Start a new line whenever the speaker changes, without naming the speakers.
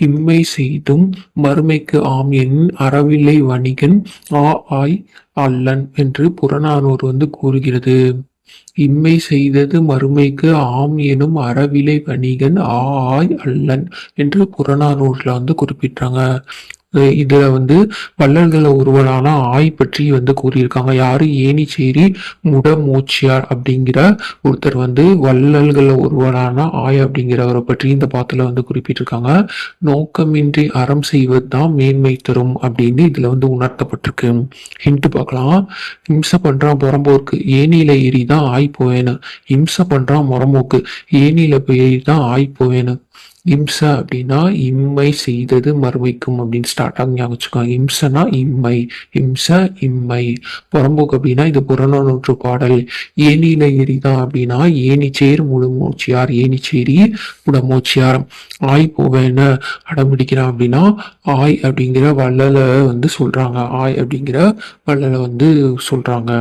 இம்மை செய்தும் மறுமைக்கு ஆம் என் அறவில்லை வணிகன் ஆ ஆய் அல்லன் என்று புறநானூறு வந்து கூறுகிறது. இம்மை செய்தது மறுமைக்கு ஆம் எனும் அறவிலை வணிகன் ஆ ஆய் அல்லன் என்று புறநானூறுல வந்து குறிப்பிட்டாங்க. இதுல வந்து வள்ளல்கள ஒருவரான ஆய் பற்றி வந்து கூறியிருக்காங்க. யாரு? ஏனிச்சேரி முடமூச்சியார் அப்படிங்கிற ஒருத்தர் வந்து வள்ளல்கள ஒருவரான ஆய் அப்படிங்கிறவரை பற்றி இந்த பாத்தில் வந்து குறிப்பிட்டிருக்காங்க. நோக்கமின்றி அறம் செய்வது தான் மேன்மை தரும் அப்படின்னு இதுல வந்து உணர்த்தப்பட்டிருக்கு. ஹிண்ட் பார்க்கலாம். இம்சை பண்ணுறான் புறம்போக்கு ஏனியில் ஏறி தான் ஆய் போவேன்னு இம்சை பண்றான் முறம்போக்கு ஏனியில் போய் ஏறி தான் ஆய் போவேன்னு இம்சை அப்படின்னா இம்மை செய்தது மறுமைக்கும் அப்படின்னு ஸ்டார்ட் ஆகி ஞாபகம் வச்சுக்கோங்க இம்சைனா இம்மை இம்சை இம்மை. புறம்போக்கு அப்படின்னா இது புறநானூற்று பாடல். ஏனியில எரிதான் அப்படின்னா ஏனிச்சேர் முழுமூச்சியார் ஏனிச்சேரி முடமூச்சியார் ஆய் போவேன அடம்பிடிக்கிறான் அப்படின்னா ஆய் அப்படிங்கிற வள்ளலை வந்து சொல்றாங்க. ஆய் அப்படிங்கிற வள்ளலை வந்து சொல்றாங்க.